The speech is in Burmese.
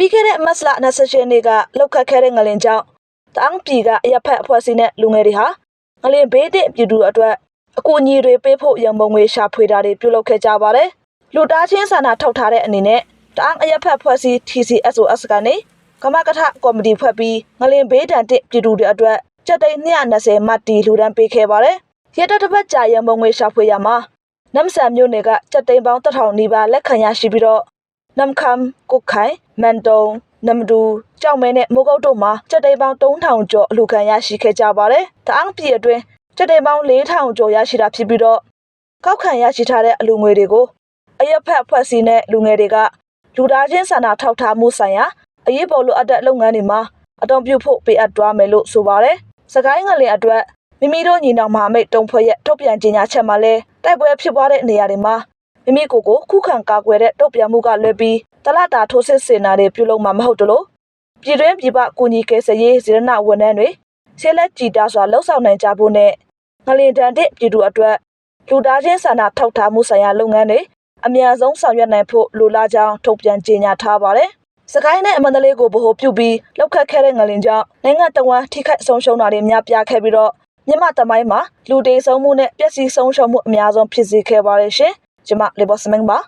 ပြီးခဲ့တဲ့မတ်လ28ရက်နေ့ကလောက်ခတ်ခဲ့တဲ့ငလင်ကြောင့်တအောင်းပြည်ကအရက်ဖက်အဖွဲ့အစည်းနဲ့လူငယ်တွေဟာငလင်ဘေးတစ်ပြည်သူအတွက်အကူအညီတွေပေးဖို့ရန်ပုံငွေရှာဖွေတာတွေပြုလုပ်ခဲ့ကြပါတယ်။လူသားချင်းစာနာထောက်ထားတဲ့အနေနဲ့တအောင်းအရက်ဖက်အဖွဲ့အစည်း TCSOS ကနေကမကထကော်မတီဖွဲ့ပြီးငလင်ဘေးတန်တစ်ပြည်သူတွေအတွက်ကျပ်သိန်း220မှတ်တီလှူဒန်းပေးခဲ့ပါတယ်။ရတတစ်ပတ်ကြာရန်ပုံငွေရှာဖွေရမှာနမ်ဆန်မြို့နယ်ကကျပ်သိန်းပေါင်း1000နီးပါးလက်ခံရရှိပြီးတော့ နမ်ခမ်ကုတ်ခိုင်မန်တုံနမ်ဒူကြောက်မဲနဲ့မိုးကုတ်တို့မှာစက်တိန်ပေါင်း3000ကျော်အလူခံရရှိခဲ့ကြပါတယ်။တအောင်းပြည်အတွင်းစက်တိန်ပေါင်း4000ကျော်ရရှိတာဖြစ်ပြီးတော့ကောက်ခံရရှိထားတဲ့အလူငွေတွေကိုအရက်ဖက်အဖွဲ့အစည်းနဲ့လူငယ်တွေကလူသားချင်းစာနာထောက်ထားမှုဆိုင်ရာအရေးပေါ်လိုအပ်တဲ့လုပ်ငန်းတွေမှာအတုံးပြုဖို့ပေးအပ်သွားမယ်လို့ဆိုပါတယ်။စကိုင်းငလင်အတွက်မိမိတို့ညီနောင်မဟာမိတ်တုံဖွဲ့ရဲ့ထုတ်ပြန်ကြေညာချက်မှာလဲတိုက်ပွဲဖြစ်ပွားတဲ့နေရာတွေမှာ မိမိကိုယ်ကိုခုခံကာကွယ်တဲ့တုတ်ပြန်မှုကလွဲပြီးတလတာထိုးစစ်ဆင်တာတွေပြုလုပ်မှာမဟုတ်တလို့ပြည်တွင်းပြည်ပကူညီကယ်ဆယ်ရေးစေရနာဝန်ထမ်းတွေဆေးလက်ကြည်တာစွာလှုပ်ဆောင်နိုင်ကြဖို့နဲ့ငလင်တန်တဲ့ပြည်သူအတွက်လူသားချင်းစာနာထောက်ထားမှုဆိုင်ရာလုပ်ငန်းတွေအများဆုံးဆောင်ရွက်နိုင်ဖို့လိုလားကြောင်းထုတ်ပြန်ကြေညာထားပါတယ်။စကိုင်းနဲ့အမန္တလေးကိုဗဟိုပြုပြီးလောက်ခတ်ခဲ့တဲ့ငလင်ကြောင့်နိုင်ငံတော်ဝန်ထိခိုက်ဆုံးရှုံးတာတွေများပြားခဲ့ပြီးတော့မြန်မာတမိုင်းမှာလူတေဆုံးမှုနဲ့ပျက်စီးဆုံးရှုံးမှုအများဆုံးဖြစ်စေခဲ့ပါတယ်ရှင်။ ကျမလေဘော့စမင်းပါ